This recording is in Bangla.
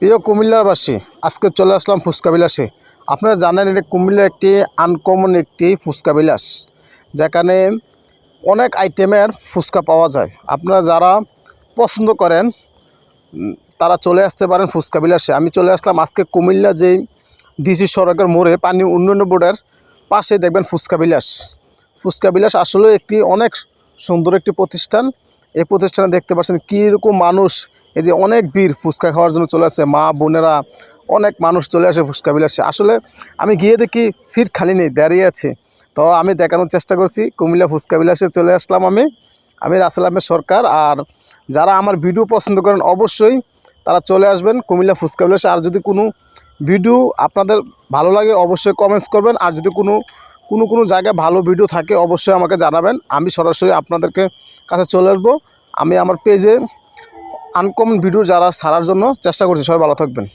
প্রিয় কুমিল্লারবাসী, আজকে চলে আসলাম ফুচকা বিলাসে। আপনারা জানেন এটা কুমিল্লা একটি আনকমন একটি ফুচকা বিলাস, যেখানে অনেক আইটেমের ফুচকা পাওয়া যায়। আপনারা যারা পছন্দ করেন তারা চলে আসতে পারেন ফুচকা বিলাসে। আমি চলে আসলাম আজকে কুমিল্লা যেই ডিসি সড়কের মোড়ে, পানি উন্নয়ন বোর্ডের পাশে দেখবেন ফুচকা বিলাস। ফুচকা বিলাস আসলে একটি অনেক সুন্দর একটি প্রতিষ্ঠান। এই প্রতিষ্ঠানে দেখতে পাচ্ছেন কীরকম মানুষ এই যে অনেক বীর ফুচকা খাওয়ার জন্য চলে আসে, মা, বোনেরা, অনেক মানুষ চলে আসে ফুচকা বিলাসে। আসলে আমি গিয়ে দেখি সিট খালি নেই, দাঁড়িয়ে আছে। তো আমি দেখানোর চেষ্টা করছি, কুমিল্লা ফুচকা বিলাসে চলে আসলাম আমি। আমি রাসেল আহমেদ সরকার, আর যারা আমার ভিডিও পছন্দ করেন অবশ্যই তারা চলে আসবেন কুমিল্লা ফুচকা বিলাসে। আর যদি কোনো ভিডিও আপনাদের ভালো লাগে, অবশ্যই কমেন্টস করবেন। আর যদি কোনো কোনো কোনো জায়গায় ভালো ভিডিও থাকে, অবশ্যই আমাকে জানাবেন। আমি সরাসরি আপনাদেরকে কাছে চলে আসব। আমি আমার পেজে আনকমন ভিডিও যারা সারার জন্য চেষ্টা করছি সবাই ভালো থাকবেন।